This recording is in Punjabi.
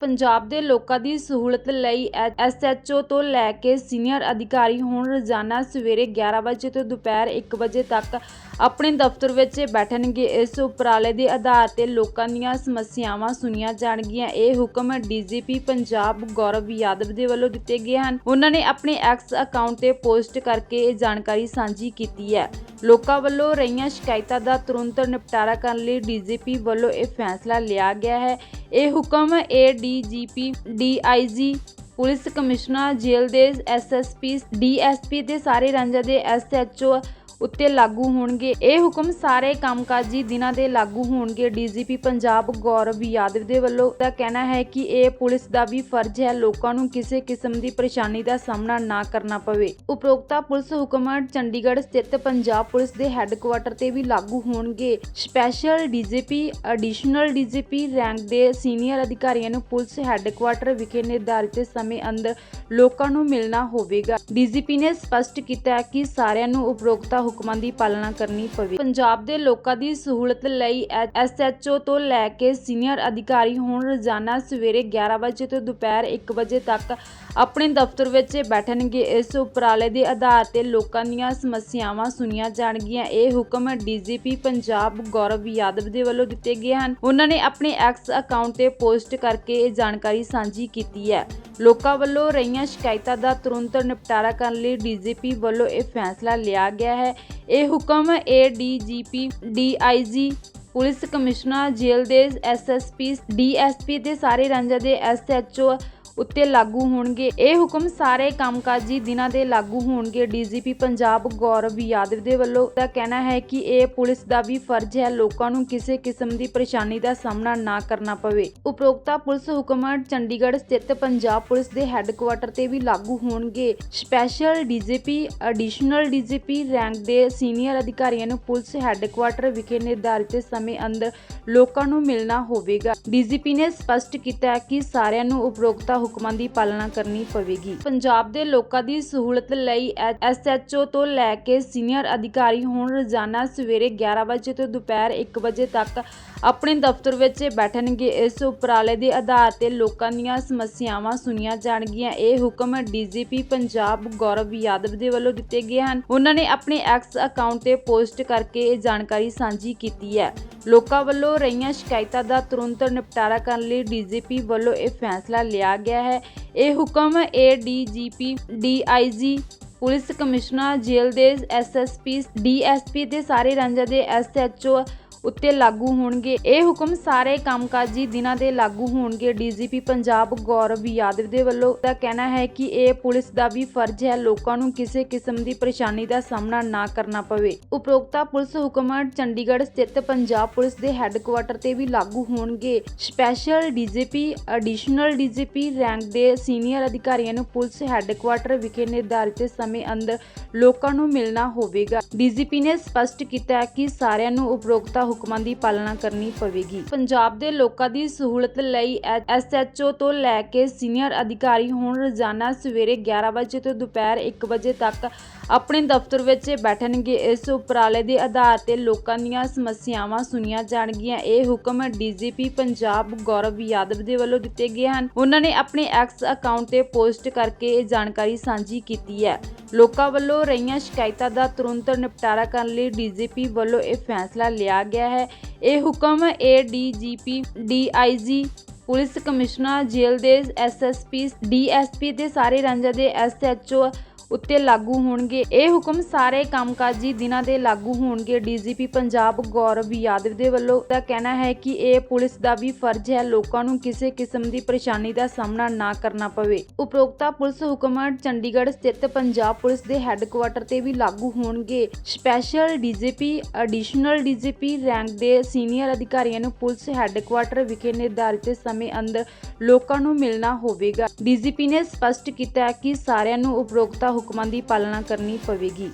ਪੰਜਾਬ ਦੇ ਲੋਕਾਂ ਦੀ ਸਹੂਲਤ ਲਈ ਐਸਐਚਓ ਤੋਂ ਲੈ ਕੇ ਸੀਨੀਅਰ ਅਧਿਕਾਰੀ ਹੁਣ ਰੋਜ਼ਾਨਾ ਸਵੇਰੇ 11 ਵਜੇ ਤੋਂ ਦੁਪਹਿਰ 1 ਵਜੇ ਤੱਕ ਆਪਣੇ ਦਫ਼ਤਰ ਵਿੱਚ ਬੈਠਣਗੇ। ਇਸ ਉਪਰਾਲੇ ਦੇ ਆਧਾਰ ਤੇ ਲੋਕਾਂ ਦੀਆਂ ਸਮੱਸਿਆਵਾਂ ਸੁਣੀਆਂ ਜਾਣਗੀਆਂ। ਇਹ ਹੁਕਮ ਡੀਜੀਪੀ ਪੰਜਾਬ ਗੌਰਵ ਯਾਦਵ ਦੇ ਵੱਲੋਂ ਦਿੱਤੇ ਗਏ ਹਨ। ਉਹਨਾਂ ਨੇ ਆਪਣੇ ਐਕਸ ਅਕਾਊਂਟ ਤੇ ਪੋਸਟ ਕਰਕੇ ਇਹ ਜਾਣਕਾਰੀ ਸਾਂਝੀ ਕੀਤੀ ਹੈ। ਲੋਕਾਂ ਵੱਲੋਂ ਰਹੀਆਂ ਸ਼ਿਕਾਇਤਾਂ ਦਾ ਤੁਰੰਤ ਨਿਪਟਾਰਾ ਕਰਨ ਲਈ ਡੀਜੀਪੀ ਵੱਲੋਂ ਇਹ ਫੈਸਲਾ ਲਿਆ ਗਿਆ ਹੈ। ਇਹ ਹੁਕਮ ਏਡੀਜੀਪੀ ਡੀਆਈਜੀ ਪੁਲਿਸ ਕਮਿਸ਼ਨਰ, ਜੇਲ੍ਹ ਦੇ ਐਸਐਸਪੀ ਡੀਐਸਪੀ ਤੇ ਸਾਰੇ ਰਾਂਝਾਂ ਦੇ ਐਸਐਚਓ ਉੱਤੇ ਲਾਗੂ ਹੋਣਗੇ। ਇਹ ਹੁਕਮ ਸਾਰੇ ਕੰਮਕਾਜੀ ਦਿਨਾਂ ਦੇ ਲਾਗੂ ਹੋਣਗੇ। ਡੀਜੀਪੀ ਪੰਜਾਬ ਗੌਰਵ ਯਾਦਵ ਦੇ ਵੱਲੋਂ ਦਾ ਕਹਿਣਾ ਹੈ ਕਿ ਇਹ ਪੁਲਿਸ ਦਾ ਵੀ ਫਰਜ਼ ਹੈ। ਲੋਕਾਂ ਨੂੰ ਕਿਸੇ ਕਿਸਮ ਦੀ ਪਰੇਸ਼ਾਨੀ ਦਾ ਸਾਹਮਣਾ ਨਾ ਕਰਨਾ ਪਵੇ। ਉਪਰੋਕਤਾ ਪੁਲਿਸ ਹੁਕਮ ਚੰਡੀਗੜ੍ਹ ਸਥਿਤ ਪੰਜਾਬ ਪੁਲਿਸ ਦੇ ਹੈੱਡਕੁਆਟਰ ਤੇ ਵੀ ਲਾਗੂ ਹੋਣਗੇ। Special DGP additional DGP, rank ਦੇ ਸੀਨੀਅਰ ਅਧਿਕਾਰੀਆਂ ਨੂੰ ਪੁਲਿਸ ਹੈੱਡਕੁਆਟਰ ਵਿਖੇ ਨਿਰਧਾਰਿਤ ਸਮੇਂ ਅੰਦਰ ਲੋਕਾਂ ਨੂੰ ਮਿਲਣਾ ਹੋਵੇਗਾ। ਡੀਜੀਪੀ ਨੇ ਸਪਸ਼ਟ ਕੀਤਾ ਕਿ ਸਾਰਿਆਂ ਨੂੰ ਉਪਰੋਕਤਾ ਹੁਕਮਾਂ ਦੀ ਪਾਲਣਾ ਕਰਨੀ ਪਵੇ। ਪੰਜਾਬ ਦੇ ਲੋਕਾਂ ਦੀ ਸਹੂਲਤ ਲਈ ਐਸਐਚਓ ਤੋਂ ਲੈ ਕੇ ਸੀਨੀਅਰ ਅਧਿਕਾਰੀ ਹੁਣ ਰੋਜ਼ਾਨਾ ਸਵੇਰੇ 11 ਵਜੇ ਤੋਂ ਦੁਪਹਿਰ 1 ਵਜੇ ਤੱਕ ਆਪਣੇ ਦਫ਼ਤਰ ਵਿੱਚ ਬੈਠਣਗੇ। ਇਸ ਉਪਰਾਲੇ ਦੇ ਆਧਾਰ ਤੇ ਲੋਕਾਂ ਦੀਆਂ ਸਮੱਸਿਆਵਾਂ ਸੁਣੀਆਂ ਜਾਣਗੀਆਂ। ਇਹ ਹੁਕਮ ਡੀਜੀਪੀ ਪੰਜਾਬ ਗੌਰਵ ਯਾਦਵ ਦੇ ਵੱਲੋਂ ਦਿੱਤੇ ਗਏ ਹਨ। ਉਹਨਾਂ ਨੇ ਆਪਣੇ ਐਕਸ ਅਕਾਊਂਟ ਤੇ ਪੋਸਟ ਕਰਕੇ ਇਹ ਜਾਣਕਾਰੀ ਸਾਂਝੀ ਕੀਤੀ ਹੈ। ਲੋਕਾਂ ਵੱਲੋਂ ਰਹੀਆਂ ਸ਼ਿਕਾਇਤਾਂ ਦਾ ਤੁਰੰਤ ਨਿਪਟਾਰਾ ਕਰਨ ਲਈ ਡੀਜੀਪੀ ਵੱਲੋਂ ਇਹ ਫੈਸਲਾ ਲਿਆ ਗਿਆ ਹੈ। ਇਹ ਹੁਕਮ ਏਡੀਜੀਪੀ ਡੀਆਈਜੀ ਪੁਲਿਸ ਕਮਿਸ਼ਨਰ, ਜੇਲ੍ਹ ਦੇ ਐਸਐਸਪੀ ਡੀਐਸਪੀ ਤੇ ਸਾਰੇ ਰਾਂਝਾਂ ਦੇ ਐਸਐਚਓ ਉੱਤੇ ਲਾਗੂ ਹੋਣਗੇ। ਇਹ ਹੁਕਮ ਸਾਰੇ ਕੰਮਕਾਜੀ ਦਿਨਾਂ ਦੇ ਲਾਗੂ ਹੋਣਗੇ। ਡੀਜੀਪੀ ਪੰਜਾਬ ਗੌਰਵ ਯਾਦਵ ਦੇ ਵੱਲੋਂ ਦਾ ਕਹਿਣਾ ਹੈ ਕਿ ਇਹ ਪੁਲਿਸ ਦਾ ਵੀ ਫਰਜ਼ ਹੈ। ਲੋਕਾਂ ਨੂੰ ਕਿਸੇ ਕਿਸਮ ਦੀ ਪਰੇਸ਼ਾਨੀ ਦਾ ਸਾਹਮਣਾ ਨਾ ਕਰਨਾ ਪਵੇ। ਉਪਰੋਕਤਾ ਪੁਲਿਸ ਹੁਕਮ ਚੰਡੀਗੜ੍ਹ ਸਥਿਤ ਪੰਜਾਬ ਪੁਲਿਸ ਦੇ ਹੈੱਡਕੁਆਟਰ ਤੇ ਵੀ ਲਾਗੂ ਹੋਣਗੇ। Special DGP additional DGP rank ਦੇ ਸੀਨੀਅਰ ਅਧਿਕਾਰੀਆਂ ਨੂੰ ਪੁਲਿਸ ਹੈੱਡਕੁਆਟਰ ਵਿਖੇ ਨਿਰਧਾਰਿਤ ਸਮੇਂ ਅੰਦਰ ਲੋਕਾਂ ਨੂੰ ਮਿਲਣਾ ਹੋਵੇਗਾ। ਡੀਜੀਪੀ ਨੇ ਸਪਸ਼ਟ ਕੀਤਾ ਕਿ ਸਾਰਿਆਂ ਨੂੰ ਉਪਰੋਕਤਾ ਹੁਕਮਾਂ ਦੀ ਪਾਲਣਾ ਕਰਨੀ ਪਵੇਗੀ। ਪੰਜਾਬ ਦੇ ਲੋਕਾਂ ਦੀ ਸਹੂਲਤ ਲਈ ਐਸਐਚਓ ਤੋਂ ਲੈ ਕੇ ਸੀਨੀਅਰ ਅਧਿਕਾਰੀ ਹੁਣ ਰੋਜ਼ਾਨਾ ਸਵੇਰੇ 11 ਵਜੇ ਤੋਂ ਦੁਪਹਿਰ 1 ਵਜੇ ਤੱਕ ਆਪਣੇ ਦਫ਼ਤਰ ਵਿੱਚ ਬੈਠਣਗੇ। ਇਸ ਉਪਰਾਲੇ ਦੇ ਆਧਾਰ ਤੇ ਲੋਕਾਂ ਦੀਆਂ ਸਮੱਸਿਆਵਾਂ ਸੁਣੀਆਂ ਜਾਣਗੀਆਂ। ਇਹ ਹੁਕਮ ਡੀਜੀਪੀ ਪੰਜਾਬ ਗੌਰਵ ਯਾਦਵ ਦੇ ਵੱਲੋਂ ਦਿੱਤੇ ਗਏ ਹਨ। ਉਹਨਾਂ ਨੇ ਆਪਣੇ ਐਕਸ ਅਕਾਊਂਟ ਤੇ ਪੋਸਟ ਕਰਕੇ ਇਹ ਜਾਣਕਾਰੀ ਸਾਂਝੀ ਕੀਤੀ ਹੈ। ਲੋਕਾਂ ਵੱਲੋਂ ਰਹੀਆਂ ਸ਼ਿਕਾਇਤਾਂ ਦਾ ਤੁਰੰਤ ਨਿਪਟਾਰਾ ਕਰਨ ਲਈ ਡੀਜੀਪੀ ਵੱਲੋਂ ਇਹ ਫੈਸਲਾ ਲਿਆ ਗਿਆ ਹੈ। ਇਹ ਹੁਕਮ ਏਡੀਜੀਪੀ ਡੀਆਈਜੀ ਪੁਲਿਸ ਕਮਿਸ਼ਨਰ ਜੇਲ੍ਹ ਦੇ ਐਸਐਸਪੀ ਡੀਐਸਪੀ ਤੇ ਸਾਰੇ ਰਾਂਝਾਂ ਦੇ ਐਸਐਚਓ ਉੱਤੇ ਲਾਗੂ ਹੋਣਗੇ। ਇਹ ਹੁਕਮ ਸਾਰੇ ਕੰਮਕਾਜੀ ਦਿਨਾਂ ਦੇ ਲਾਗੂ ਹੋਣਗੇ। ਡੀਜੀਪੀ ਪੰਜਾਬ ਗੌਰਵ ਯਾਦਵ ਦੇ ਵੱਲੋਂ ਦਾ ਕਹਿਣਾ ਹੈ ਕਿ ਇਹ ਪੁਲਿਸ ਦਾ ਵੀ ਫਰਜ਼ ਹੈ ਲੋਕਾਂ ਨੂੰ ਕਿਸੇ ਕਿਸਮ ਦੀ ਪਰੇਸ਼ਾਨੀ ਦਾ ਸਾਹਮਣਾ ਨਾ ਕਰਨਾ ਪਵੇ। ਉਪਰੋਕਤਾ ਪੁਲਿਸ ਹੁਕਮ ਚੰਡੀਗੜ੍ਹ ਸਥਿਤ ਪੰਜਾਬ ਪੁਲਿਸ ਦੇ ਹੈੱਡਕੁਆਟਰ ਤੇ ਵੀ ਲਾਗੂ ਹੋਣਗੇ। Special DGP additional DGP rank ਦੇ ਸੀਨੀਅਰ ਅਧਿਕਾਰੀਆਂ ਨੂੰ ਪੁਲਿਸ ਹੈੱਡਕੁਆਟਰ ਵਿਖੇ ਨਿਰਧਾਰਿਤ ਸਮੇਂ ਅੰਦਰ ਲੋਕਾਂ ਨੂੰ ਮਿਲਣਾ ਹੋਵੇਗਾ। ਡੀਜੀਪੀ ਨੇ ਸਪਸ਼ਟ ਕੀਤਾ ਕਿ ਸਾਰਿਆਂ ਨੂੰ ਉਪਰੋਕਤਾ ਹੁਕਮਾਂ ਦੀ ਪਾਲਣਾ ਕਰਨੀ ਪਵੇਗੀ। ਪੰਜਾਬ ਦੇ ਲੋਕਾਂ ਦੀ ਸਹੂਲਤ ਲਈ ਐਸਐਚਓ ਤੋਂ ਲੈ ਕੇ ਸੀਨੀਅਰ ਅਧਿਕਾਰੀ ਹੁਣ ਰੋਜ਼ਾਨਾ ਸਵੇਰੇ 11 ਵਜੇ ਤੋਂ ਦੁਪਹਿਰ 1 ਵਜੇ ਤੱਕ ਆਪਣੇ ਦਫ਼ਤਰ ਵਿੱਚ ਬੈਠਣਗੇ। ਇਸ ਉਪਰਾਲੇ ਦੇ ਆਧਾਰ ਤੇ ਲੋਕਾਂ ਦੀਆਂ ਸਮੱਸਿਆਵਾਂ ਸੁਣੀਆਂ ਜਾਣਗੀਆਂ। ਇਹ ਹੁਕਮ ਡੀਜੀਪੀ ਪੰਜਾਬ ਗੌਰਵ ਯਾਦਵ ਦੇ ਵੱਲੋਂ ਦਿੱਤੇ ਗਏ ਹਨ। ਉਹਨਾਂ ਨੇ ਆਪਣੇ ਐਕਸ ਅਕਾਊਂਟ ਤੇ ਪੋਸਟ ਕਰਕੇ ਇਹ ਜਾਣਕਾਰੀ ਸਾਂਝੀ ਕੀਤੀ ਹੈ। ਲੋਕਾਂ ਵੱਲੋਂ ਰਹੀਆਂ ਸ਼ਿਕਾਇਤਾਂ ਦਾ ਤੁਰੰਤ ਨਿਪਟਾਰਾ ਕਰਨ ਲਈ ਡੀਜੀਪੀ ਵੱਲੋਂ ਇਹ ਫੈਸਲਾ ਲਿਆ ਗਿਆ ਹੈ। ਇਹ ਹੁਕਮ ਏਡੀਜੀਪੀ ਡੀਆਈਜੀ ਪੁਲਿਸ ਕਮਿਸ਼ਨਰ, ਜੇਲ੍ਹ ਦੇ ਐਸਐਸਪੀ ਡੀਐਸਪੀ ਤੇ ਸਾਰੇ ਰਾਂਝਾਂ ਦੇ ਐਸਐਚਓ ਉੱਤੇ ਲਾਗੂ ਹੋਣਗੇ। ਇਹ ਹੁਕਮ ਸਾਰੇ ਕੰਮਕਾਜੀ ਦਿਨਾਂ ਦੇ ਲਾਗੂ ਹੋਣਗੇ। ਡੀਜੀਪੀ ਪੰਜਾਬ ਗੌਰਵ ਯਾਦਵ ਦੇ ਵੱਲੋਂ ਦਾ ਕਹਿਣਾ ਹੈ ਕਿ ਇਹ ਪੁਲਿਸ ਦਾ ਵੀ ਫਰਜ਼ ਹੈ। ਲੋਕਾਂ ਨੂੰ ਕਿਸੇ ਕਿਸਮ ਦੀ ਪਰੇਸ਼ਾਨੀ ਦਾ ਸਾਹਮਣਾ ਨਾ ਕਰਨਾ ਪਵੇ। ਉਪਰੋਕਤਾ ਪੁਲਿਸ ਹੁਕਮ ਚੰਡੀਗੜ੍ਹ ਸਥਿਤ ਪੰਜਾਬ ਪੁਲਿਸ ਦੇ ਹੈੱਡਕੁਆਟਰ ਤੇ ਵੀ ਲਾਗੂ ਹੋਣਗੇ। Special DGP additional DGP, rank ਦੇ ਸੀਨੀਅਰ ਅਧਿਕਾਰੀਆਂ ਨੂੰ ਪੁਲਿਸ ਹੈੱਡਕੁਆਟਰ ਵਿਖੇ ਨਿਰਧਾਰਿਤ ਸਮੇਂ ਅੰਦਰ ਲੋਕਾਂ ਨੂੰ ਮਿਲਣਾ ਹੋਵੇਗਾ। ਡੀਜੀਪੀ ਨੇ ਸਪਸ਼ਟ ਕੀਤਾ ਕਿ ਸਾਰਿਆਂ ਨੂੰ ਉਪਰੋਕਤਾ ਹੁਕਮਾਂ ਦੀ ਪਾਲਣਾ ਕਰਨੀ ਪਵੇਗੀ।